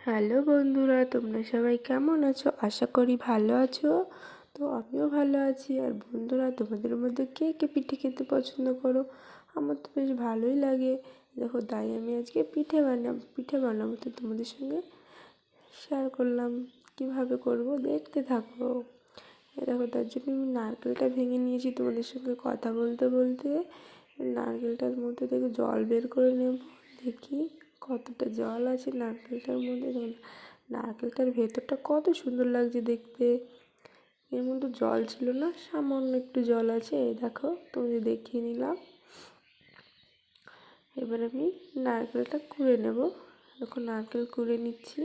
Hello বন্ধুরা, তোমরা সবাই কেমন আছো? আশা করি ভালো আছো। তো আমিও ভালো আছি। আর বন্ধুরা, তোমাদের মধ্যে কে কে পিঠে খেতে পছন্দ করো? আমার তো বেশ ভালোই লাগে। দেখো, তাই আমি আজকে পিঠে বানাম, পিঠে বানাবো। তো তোমাদের সঙ্গে শেয়ার করলাম, কীভাবে করব দেখতে থাকো। দেখো, তার জন্য আমি নারকেলটা ভেঙে নিয়েছি তোমাদের সঙ্গে কথা বলতে বলতে। নারকেলটার মধ্যে থেকে জল বের করে নেব, দেখি। কতটা জল আছে নারকেলটার মধ্যে দেখুন নারকেলটার ভেতরটা কত সুন্দর লাগছে দেখতে। এর মধ্যে জল ছিল না, সামান্য একটু জল আছে, এই দেখো তোমাদের দেখিয়ে নিলাম। এবার আমি নারকেলটা কুড়ে নেব। দেখো নারকেল কুড়ে নিচ্ছি।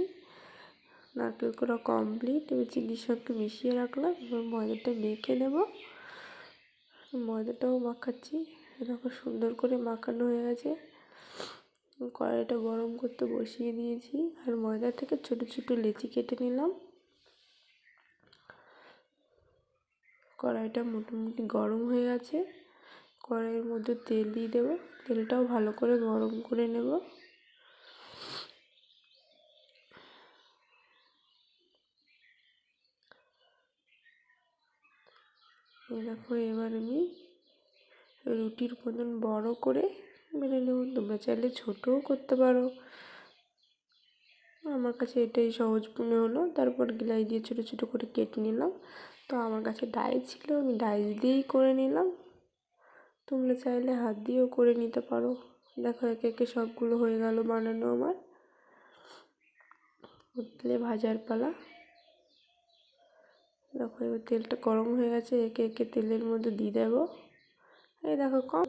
নারকেল করা কমপ্লিট এবার চিনির সঙ্গে মিশিয়ে রাখলাম, এবার ময়দাটা মেখে নেব। ময়দাটাও মাখাচ্ছি। দেখো সুন্দর করে মাখানো হয়ে গেছে। কড়াইটা গরম করতে বসিয়ে দিয়েছি আর ময়দা থেকে ছোট ছোট লেচি কেটে নিলাম। কড়াইটা মোটামুটি গরম হয়ে গেছে। কড়াইয়ের মধ্যে তেল দিয়ে দেবো। তেলটাও ভালো করে গরম করে নেব। দেখো, এবার আমি রুটির মতন বড় করে মেরে নেব তোমরা চাইলে ছোটও করতে পারো। আমার কাছে এটাই সহজ মনে হলো। তারপর গিলাই দিয়ে ছোটো ছোটো করে কেটে নিলাম। তো আমার কাছে ডাই ছিল, আমি ডাইস দিয়েই করে নিলাম। তোমরা চাইলে হাত দিয়েও করে নিতে পারো। দেখো একে একে সবগুলো হয়ে গেল বানানো আমার। উঠলে ভাজার পালা। দেখো এবার তেলটা গরম হয়ে গেছে, একে একে তেলের মধ্যে দিয়ে দেবো। এই দেখো কম